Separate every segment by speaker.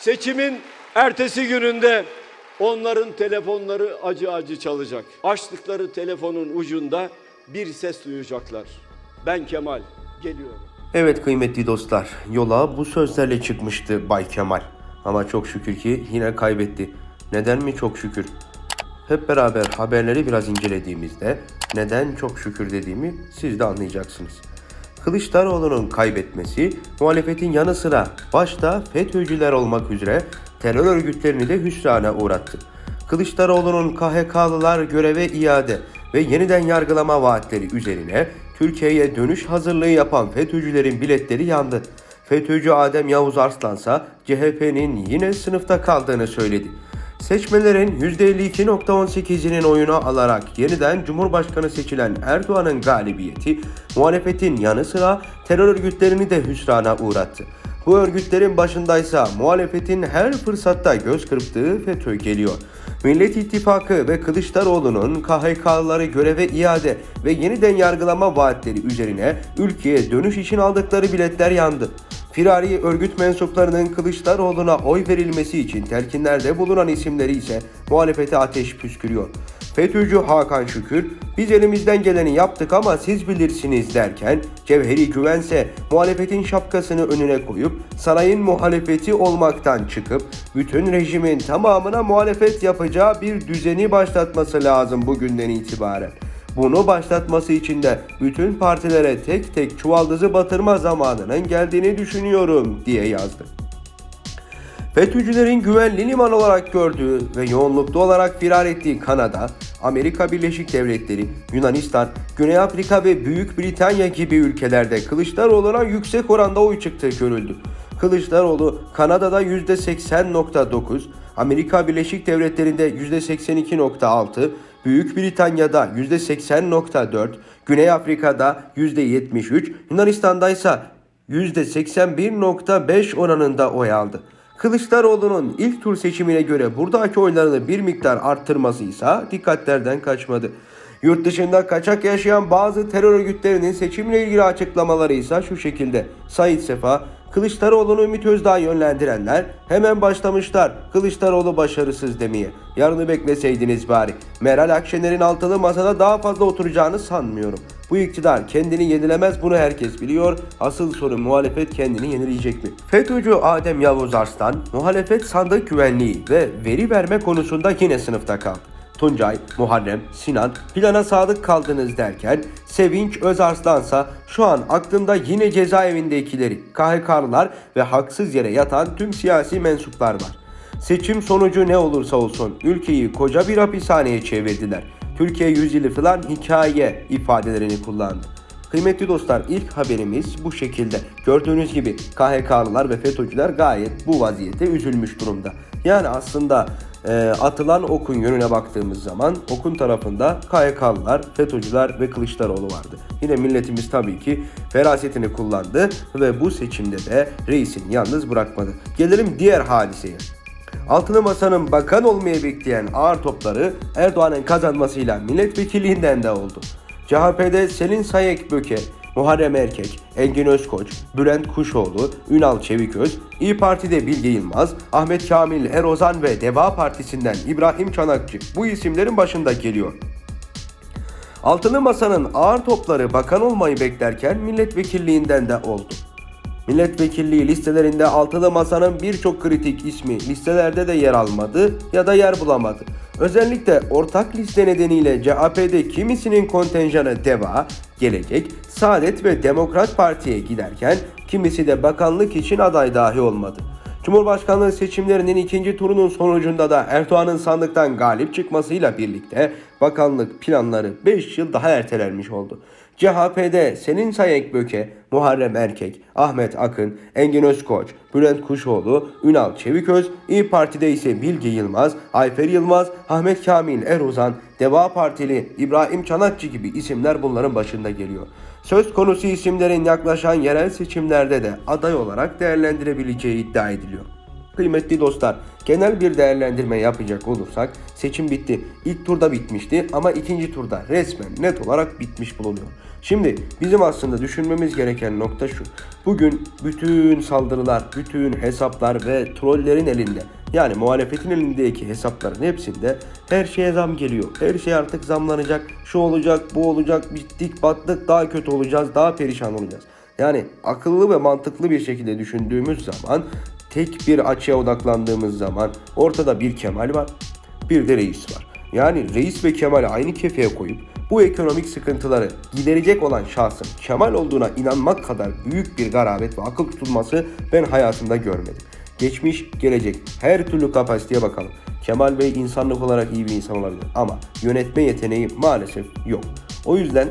Speaker 1: Seçimin ertesi gününde onların telefonları acı acı çalacak. Açtıkları telefonun ucunda bir ses duyacaklar. Ben Kemal geliyorum.
Speaker 2: Evet kıymetli dostlar, yola bu sözlerle çıkmıştı Bay Kemal. Ama çok şükür ki yine kaybetti. Neden mi çok şükür? Hep beraber haberleri biraz incelediğimizde neden çok şükür dediğimi siz de anlayacaksınız. Kılıçdaroğlu'nun kaybetmesi muhalefetin yanı sıra başta FETÖ'cüler olmak üzere terör örgütlerini de hüsrana uğrattı. Kılıçdaroğlu'nun KHK'lılar göreve iade ve yeniden yargılama vaatleri üzerine Türkiye'ye dönüş hazırlığı yapan FETÖ'cülerin biletleri yandı. FETÖ'cü Adem Yavuz Arslansa CHP'nin yine sınıfta kaldığını söyledi. Seçmelerin %52.18'inin oyunu alarak yeniden Cumhurbaşkanı seçilen Erdoğan'ın galibiyeti muhalefetin yanı sıra terör örgütlerini de hüsrana uğrattı. Bu örgütlerin başındaysa muhalefetin her fırsatta göz kırptığı FETÖ geliyor. Millet İttifakı ve Kılıçdaroğlu'nun KHK'lıları göreve iade ve yeniden yargılama vaatleri üzerine ülkeye dönüş için aldıkları biletler yandı. Firari örgüt mensuplarının Kılıçdaroğlu'na oy verilmesi için telkinlerde bulunan isimleri ise muhalefete ateş püskürüyor. FETÖ'cü Hakan Şükür, biz elimizden geleni yaptık ama siz bilirsiniz derken Cevheri Güvense muhalefetin şapkasını önüne koyup sarayın muhalefeti olmaktan çıkıp bütün rejimin tamamına muhalefet yapacağı bir düzeni başlatması lazım bugünden itibaren. Bunu başlatması için de bütün partilere tek tek çuvaldızı batırma zamanının geldiğini düşünüyorum diye yazdı. FETÖ'cülerin güvenli liman olarak gördüğü ve yoğunlukta olarak firar ettiği Kanada, Amerika Birleşik Devletleri, Yunanistan, Güney Afrika ve Büyük Britanya gibi ülkelerde Kılıçdaroğlu'na yüksek oranda oy çıktığı görüldü. Kılıçdaroğlu Kanada'da %80.9, Amerika Birleşik Devletleri'nde %82.6, Büyük Britanya'da %80.4, Güney Afrika'da %73, Yunanistan'da ise %81.5 oranında oy aldı. Kılıçdaroğlu'nun ilk tur seçimine göre buradaki oylarını bir miktar arttırması ise dikkatlerden kaçmadı. Yurt dışında kaçak yaşayan bazı terör örgütlerinin seçimle ilgili açıklamaları ise şu şekilde. Said Sefa, Kılıçdaroğlu'nu Ümit Özdağ yönlendirenler hemen başlamışlar Kılıçdaroğlu başarısız demeye. Yarını bekleseydiniz bari. Meral Akşener'in altılı masada daha fazla oturacağını sanmıyorum. Bu iktidar kendini yenilemez bunu herkes biliyor. Asıl soru muhalefet kendini yenileyecek mi? FETÖ'cü Adem Yavuz Arslan muhalefet sandık güvenliği ve veri verme konusunda yine sınıfta kaldı. Tuncay, Muharrem, Sinan plana sadık kaldınız derken Sevinç Özarslansa şu an aklımda yine cezaevindekileri, KHK'lılar ve haksız yere yatan tüm siyasi mensuplar var. Seçim sonucu ne olursa olsun ülkeyi koca bir hapishaneye çevirdiler. Türkiye yüzyılı falan hikaye ifadelerini kullandı. Kıymetli dostlar ilk haberimiz bu şekilde. Gördüğünüz gibi KHK'lılar ve FETÖ'cüler gayet bu vaziyete üzülmüş durumda. Yani aslında e, atılan okun yönüne baktığımız zaman okun tarafında KHK'lılar, FETÖ'cüler ve Kılıçdaroğlu vardı. Yine milletimiz tabii ki ferasetini kullandı ve bu seçimde de reisini yalnız bırakmadı. Gelelim diğer hadiseye. Altılı Masa'nın bakan olmayı bekleyen ağır topları Erdoğan'ın kazanmasıyla milletvekilliğinden de oldu. CHP'de Selin Sayek Böke, Muharrem Erkek, Engin Özkoç, Bülent Kuşoğlu, Ünal Çeviköz, İyi Parti'de Bilge Yılmaz, Ahmet Kamil Erozan ve Deva Partisi'nden İbrahim Çanakçı bu isimlerin başında geliyor. Altılı Masa'nın ağır topları bakan olmayı beklerken milletvekilliğinden de oldu. Milletvekilliği listelerinde altılı masanın birçok kritik ismi listelerde de yer almadı ya da yer bulamadı. Özellikle ortak liste nedeniyle CHP'de kimisinin kontenjanı DEVA, Gelecek, Saadet ve Demokrat Parti'ye giderken kimisi de bakanlık için aday dahi olmadı. Cumhurbaşkanlığı seçimlerinin ikinci turunun sonucunda da Erdoğan'ın sandıktan galip çıkmasıyla birlikte bakanlık planları 5 yıl daha ertelenmiş oldu. CHP'de Selin Sayek Böke, Muharrem Erkek, Ahmet Akın, Engin Özkoç, Bülent Kuşoğlu, Ünal Çeviköz, İyi Parti'de ise Bilge Yılmaz, Ayfer Yılmaz, Ahmet Kamil Erozan, Deva Partili İbrahim Çanakçı gibi isimler bunların başında geliyor. Söz konusu isimlerin yaklaşan yerel seçimlerde de aday olarak değerlendirebileceği iddia ediliyor. Kıymetli dostlar, genel bir değerlendirme yapacak olursak seçim bitti. İlk turda bitmişti ama ikinci turda resmen net olarak bitmiş bulunuyor. Şimdi bizim aslında düşünmemiz gereken nokta şu. Bugün bütün saldırılar, bütün hesaplar ve trollerin elinde. Yani muhalefetin elindeki hesapların hepsinde her şeye zam geliyor. Her şey artık zamlanacak. Şu olacak, bu olacak, bittik, battık, daha kötü olacağız, daha perişan olacağız. Yani akıllı ve mantıklı bir şekilde düşündüğümüz zaman tek bir açıya odaklandığımız zaman ortada bir Kemal var, bir de reis var. Yani reis ve Kemal'i aynı kefeye koyup bu ekonomik sıkıntıları giderecek olan şahsın Kemal olduğuna inanmak kadar büyük bir garabet ve akıl tutulması ben hayatımda görmedim. Geçmiş, gelecek her türlü kapasiteye bakalım. Kemal Bey insanlık olarak iyi bir insan olabilir ama yönetme yeteneği maalesef yok. O yüzden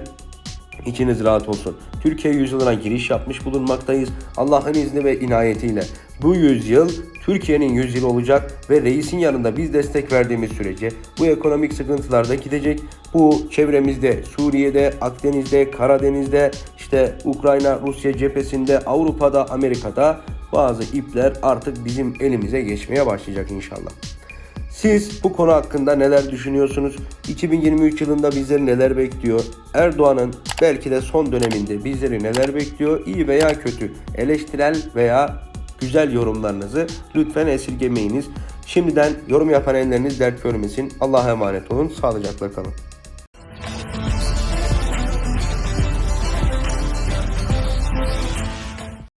Speaker 2: İçiniz rahat olsun. Türkiye yüzyılına giriş yapmış bulunmaktayız. Allah'ın izni ve inayetiyle bu yüzyıl Türkiye'nin yüzyılı olacak ve reisin yanında biz destek verdiğimiz sürece bu ekonomik sıkıntılar da gidecek. Bu çevremizde, Suriye'de, Akdeniz'de, Karadeniz'de, işte Ukrayna, Rusya cephesinde, Avrupa'da, Amerika'da bazı ipler artık bizim elimize geçmeye başlayacak inşallah. Siz bu konu hakkında neler düşünüyorsunuz? 2023 yılında bizleri neler bekliyor? Erdoğan'ın belki de son döneminde bizleri neler bekliyor? İyi veya kötü, eleştirel veya güzel yorumlarınızı lütfen esirgemeyiniz. Şimdiden yorum yapan elleriniz dert görmesin. Allah'a emanet olun. Sağlıcakla kalın.